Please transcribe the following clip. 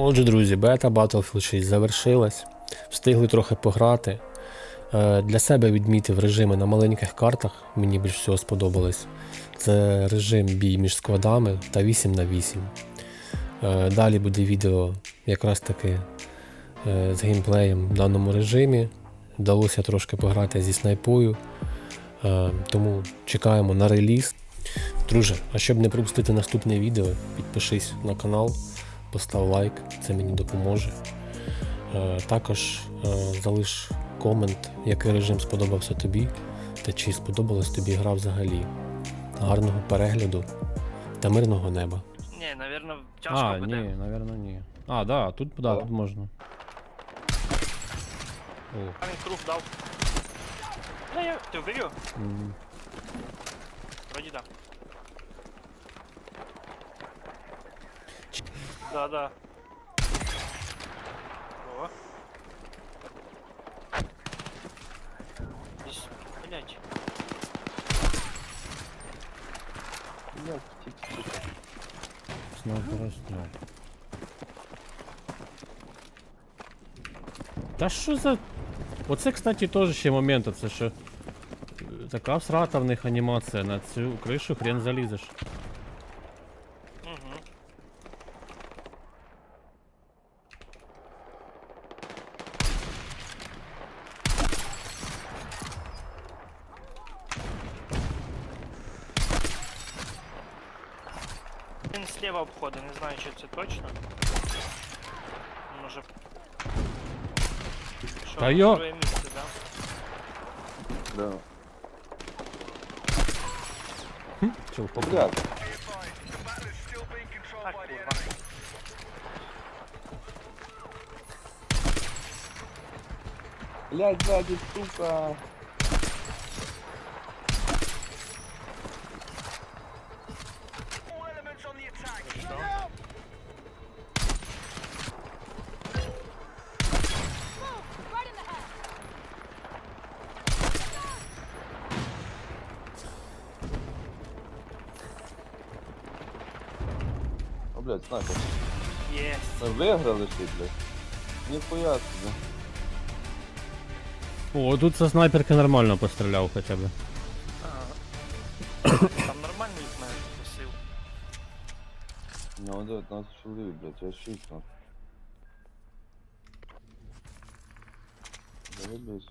Отже, друзі, бета Battlefield 6 завершилась. Встигли трохи пограти. Е, Для себе відмітив режими на маленьких картах, мені більш всього сподобались. Це режим бій між складами та 8 на 8. Е, Далі буде відео якраз таки е, з геймплеєм в даному режимі. Вдалося трошки пограти зі снайпою. Тому чекаємо на реліз. Друже, а щоб не пропустити наступне відео, підпишись на канал, постав лайк, це мені допоможе. Е, Також е, залиш комент, який режим сподобався тобі, та чи сподобалась тобі гра взагалі. Гарного перегляду та мирного неба. Не, наверное, тяжко А, буде. ні, наверное, ні. А, да, тут, да, тут можна. О, А він круг дав. Да, я... Ти вбив його? м, Вроді да. Да, да. О. Здесь, блядь. Блядь, тільки сука. снайпера сняв. Та що за. Оце, кстати, теж ще момент, це що. е, Така всрата в них анімація, на цю кришу хрен залізеш. Він слева обходить, не знаю, чи це точно. Може. Що, Та йо- друге місце, да? Да. Чого, поки. Блядь, Так, курва. блядь, сзади, сука. блядь, снайпер. Єс. Ми виграли ти, блядь. Ніхуя собі. О, тут со снайперки нормально постріляв хоча б. Там нормально їх мене просив. Ну, 19 чоловік, блядь, я 6 там. Заебись.